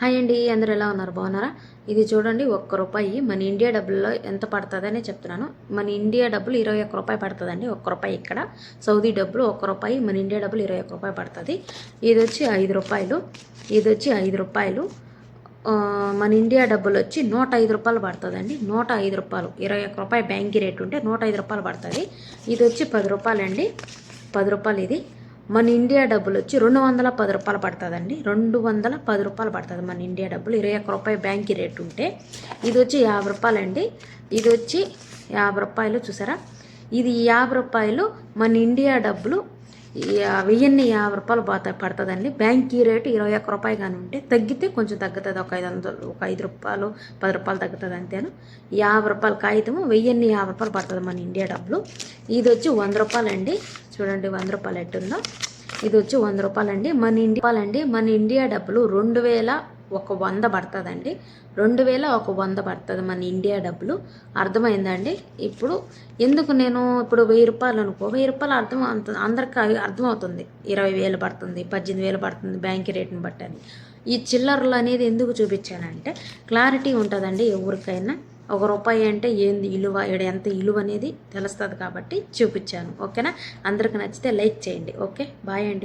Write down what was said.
Hi అండి అందరూ ఎలా ఉన్నారు? బాగున్నారా? ఇది చూడండి ఒక్క రూపాయి. మన ఇండియా డబ్బుల్లో ఎంత పడుతుందని చెప్తున్నాను. మన ఇండియా డబ్బులు ఇరవై ఒక్క రూపాయి పడుతుందండి ఒక్క రూపాయి ఇక్కడ. సౌదీ డబ్బులు ఒక్క రూపాయి మన ఇండియా డబ్బులు ఇరవై ఒక్క రూపాయి పడుతుంది. ఇది వచ్చి ఐదు రూపాయలు. ఇది వచ్చి ఐదు రూపాయలు. మన ఇండియా డబ్బులు వచ్చి నూట ఐదు రూపాయలు పడుతుందండి. నూట ఐదు రూపాయలు. ఇరవై ఒక్క రూపాయి బ్యాంక్ రేట్ ఉంటే నూట ఐదు రూపాయలు పడుతుంది. ఇది వచ్చి పది రూపాయలండి. పది రూపాయలు ఇది. మన ఇండియా డబ్బులు వచ్చి రెండు వందల పది రూపాయలు పడుతుందండి. రెండు వందల పది రూపాయలు పడుతుంది మన ఇండియా డబ్బులు. ఇరవై ఒక్క రూపాయి బ్యాంక్ రేట్ ఉంటే ఇది వచ్చి యాభై రూపాయలండి. ఇది వచ్చి యాభై రూపాయలు చూసారా? ఇది యాభై రూపాయలు మన ఇండియా డబ్బులు వెయ్యిన్ని యాభై రూపాయలు పోతా పడుతుందండి. బ్యాంక్ రేటు ఇరవై ఒక్క రూపాయి కానీ ఉంటే తగ్గితే కొంచెం తగ్గుతుంది. ఒక ఐదు వందలు ఒక ఐదు రూపాయలు పది రూపాయలు తగ్గుతుంది అంతేను? యాభై రూపాయల కాగితము వెయ్యిన్ని యాభై రూపాయలు పడుతుంది మన ఇండియా డబ్బులు. ఇది వచ్చి వంద రూపాయలండి. చూడండి వంద రూపాయలు ఎట్టుందో. ఇది వచ్చి వంద రూపాయలండి. మన ఇండియా అండి మన ఇండియా డబ్బులు రెండు వేల ఒక వంద పడుతుందండి. రెండు వేల ఒక వంద పడుతుంది మన ఇండియా డబ్బులు. అర్థమైందండి? ఇప్పుడు ఎందుకు నేను ఇప్పుడు వెయ్యి రూపాయలు అనుకో వెయ్యి రూపాయలు అర్థం అవుతుంది అందరికీ అవి అర్థమవుతుంది. ఇరవై వేలు పడుతుంది పద్దెనిమిది వేలు పడుతుంది బ్యాంక్ రేట్ని బట్టని ఈ చిల్లరలు అనేది ఎందుకు చూపించానంటే క్లారిటీ ఉంటుందండి ఎవరికైనా. ఒక రూపాయి అంటే ఏంది ఇలువ ఈడ ఎంత ఇలువ అనేది తెలుస్తుంది కాబట్టి చూపించాను. ఓకేనా? అందరికి నచ్చితే లైక్ చేయండి. ఓకే? బాయ్ అండి.